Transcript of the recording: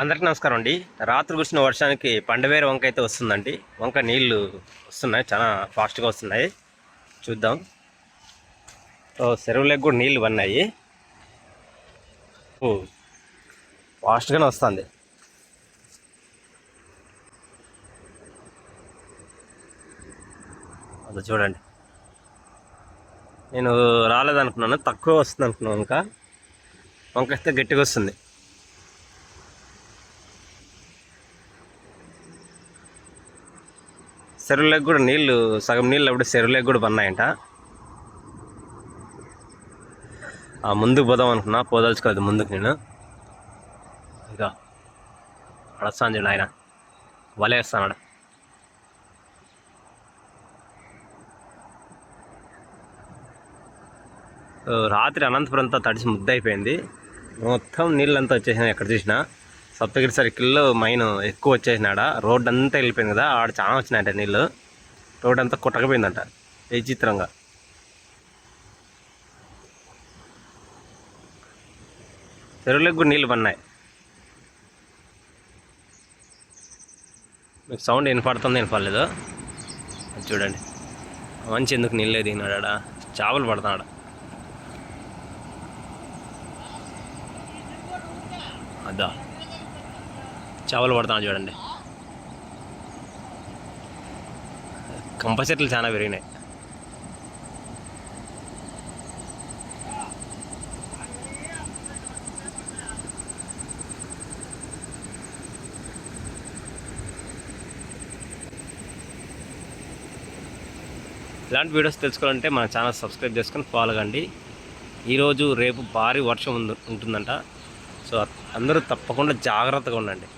అందరికీ నమస్కారం అండి. రాత్రి కురిసిన వర్షానికి పండవేరు వంక అయితే వస్తుందండి. వంక నీళ్ళు వస్తున్నాయి చాలా ఫాస్ట్గా వస్తున్నాయి. చూద్దాం. చెరువులకు కూడా నీళ్ళు పన్నాయి ఓ ఫాస్ట్గానే వస్తుంది. అది చూడండి. నేను రాలేదనుకున్నాను తక్కువ వస్తుంది అనుకున్నాను వంక. వంక అయితే గట్టిగా వస్తుంది. చెరువులకు కూడా నీళ్ళు సగం నీళ్ళు అప్పుడు చెరువులకు కూడా పన్నాయంట ఆ ముందుకు పోదాం అనుకున్నా పోదలుచుకోలేదు ముందుకు నేను. ఇక అడస్తాను చూడు ఆయన వలేస్తాడు రాత్రి అనంతపురం అంతా తడిసి ముద్దయిపోయింది. మొత్తం నీళ్ళంతా వచ్చేసినాయి ఎక్కడ చూసినా. సప్తగిరి సర్కిల్లో మైన్ ఎక్కువ వచ్చేసినాడ? రోడ్ అంతా వెళ్ళిపోయింది కదా ఆడ చాలా వచ్చినాయంట నీళ్ళు. రోడ్ అంతా కొట్టకపోయిందంట విచిత్రంగా. చెరువులకు కూడా నీళ్ళు పన్నాయి మీకు సౌండ్ వినపడుతుంది వినపడలేదు? చూడండి. మంచి ఎందుకు నీళ్ళే దిగినాడా చేపలు పడుతున్నాడు అదా. చేపలు పడుతున్నాడు చూడండి. కంప చెట్లు చాలా పెరిగినాయి. ఇలాంటి వీడియోస్ తెలుసుకోవాలంటే మన ఛానల్ సబ్స్క్రైబ్ చేసుకొని ఫాలో కండి. ఈరోజు రేపు భారీ వర్షం ఉంటుందంట. సో అందరూ తప్పకుండా జాగ్రత్తగా ఉండండి.